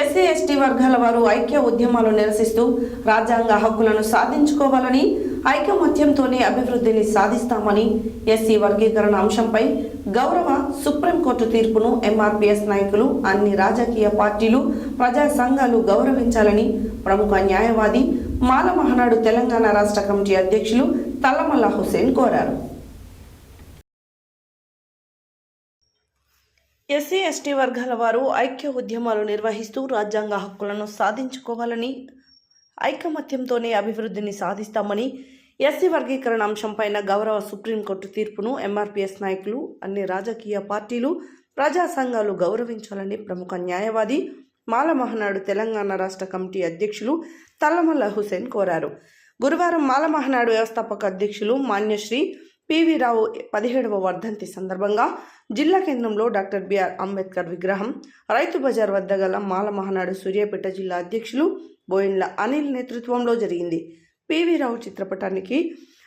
SC ST వర్గాల వారు ఐక్య ఉద్యమాలు నిరసిస్తూ రాజ్యాంగ హక్కులను సాధించుకోవాలని ఐకమత్యంతోనే అభివృద్ధిని సాధిస్తామని ఎస్సీ వర్గీకరణ అంశంపై గౌరవ సుప్రీంకోర్టు తీర్పును ఎంఆర్పీఎస్ నాయకులు అన్ని రాజకీయ పార్టీలు ప్రజా సంఘాలు గౌరవించాలని ప్రముఖ న్యాయవాది మాల మహనాడు తెలంగాణ రాష్ట్ర కమిటీ అధ్యక్షులు తల్లమల్ల హుసేన్ కోరారు. ఎస్సీ ఎస్టీ వర్గాల వారు ఐక్య ఉద్యమాలు నిర్వహిస్తూ రాజ్యాంగ హక్కులను సాధించుకోవాలని ఐకమత్యంతోనే అభివృద్ధిని సాధిస్తామని ఎస్సీ వర్గీకరణ అంశంపైన గౌరవ సుప్రీంకోర్టు తీర్పును ఎంఆర్పీఎస్ నాయకులు అన్ని రాజకీయ పార్టీలు ప్రజా సంఘాలు గౌరవించాలని ప్రముఖ న్యాయవాది మాల మహనాడు తెలంగాణ రాష్ట్ర కమిటీ అధ్యక్షులు తల్లమల్ల హుసేన్ కోరారు. గురువారం మాల మహనాడు వ్యవస్థాపక అధ్యక్షులు మాన్యశ్రీ పివి రావు పదిహేడవ వర్ధంతి సందర్భంగా జిల్లా కేంద్రంలో డాక్టర్ బిఆర్ అంబేద్కర్ విగ్రహం రైతు బజార్ వద్ద గల మాల మహానాడు సూర్యాపేట జిల్లా అధ్యక్షులు బోయిన్ల అనిల్ నేతృత్వంలో జరిగింది. పివి రావు చిత్రపటానికి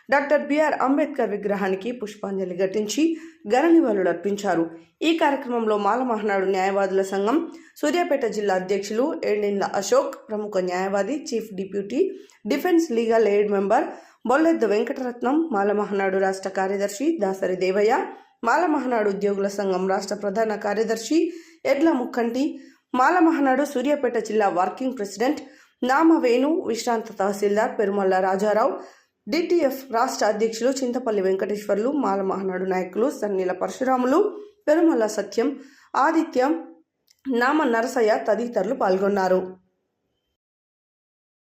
డాక్టర్ బిఆర్ అంబేద్కర్ విగ్రహానికి పుష్పాంజలి ఘటించి ఘన నివాళులు అర్పించారు. ఈ కార్యక్రమంలో మాల మహనాడు న్యాయవాదుల సంఘం సూర్యాపేట జిల్లా అధ్యక్షులు ఏడిండ్ల అశోక్ ప్రముఖ న్యాయవాది chief deputy defence legal aid member Bolledda Venkataratnam Mala Mahanadu రాష్ట్ర కార్యదర్శి దాసరి దేవయ్య మాల మహనాడు ఉద్యోగుల సంఘం రాష్ట్ర ప్రధాన కార్యదర్శి ఎడ్ల ముక్కంటి మాల మహనాడు సూర్యాపేట జిల్లా వర్కింగ్ ప్రెసిడెంట్ నామవేణు విశ్రాంత తహసీల్దార్ పెరుమల్ల రాజారావు డిటిఎఫ్ రాష్ట్ర అధ్యక్షులు చింతపల్లి వెంకటేశ్వర్లు మాలమహనాడు నాయకులు సన్నీల పరశురాములు పెరుమల్ల సత్యం ఆదిత్యం నామ నరసయ్య తదితరులు పాల్గొన్నారు.